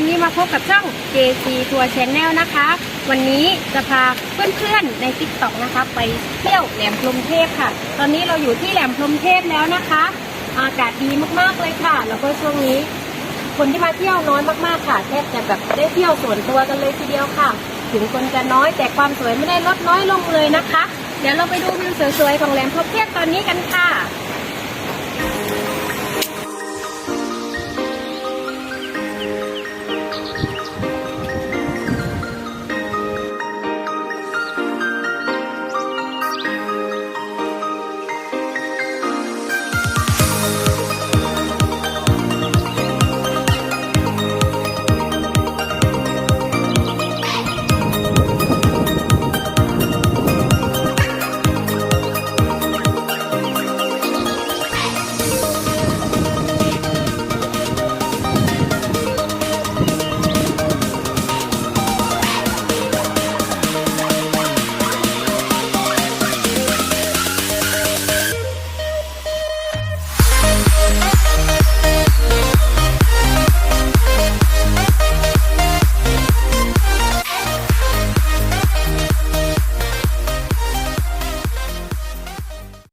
วันนี้มาพบกับช่อง JC Tour Channel นะคะ วันนี้จะพาเพื่อนๆใน t ิ k t o k นะคะ ไปเที่ยวแหลมพรหมเทพค่ะ ตอนนี้เราอยู่ที่แหลมพรหมเทพแล้วนะคะ อากาศดีมากๆเลยค่ะ แล้วก็ช่วงนี้ คนที่มาเที่ยวน้อยมากๆค่ะแทบจะแบบได้เที่ยวส่วนตัวกันเลยทีเดียวค่ะ ถึงคนจะน้อยแต่ความสวยไม่ได้ลดน้อยลงเลยนะคะ เดี๋ยวเราไปดูวิวสวยๆของแหลมพรหมเทพตอนนี้กันค่ะ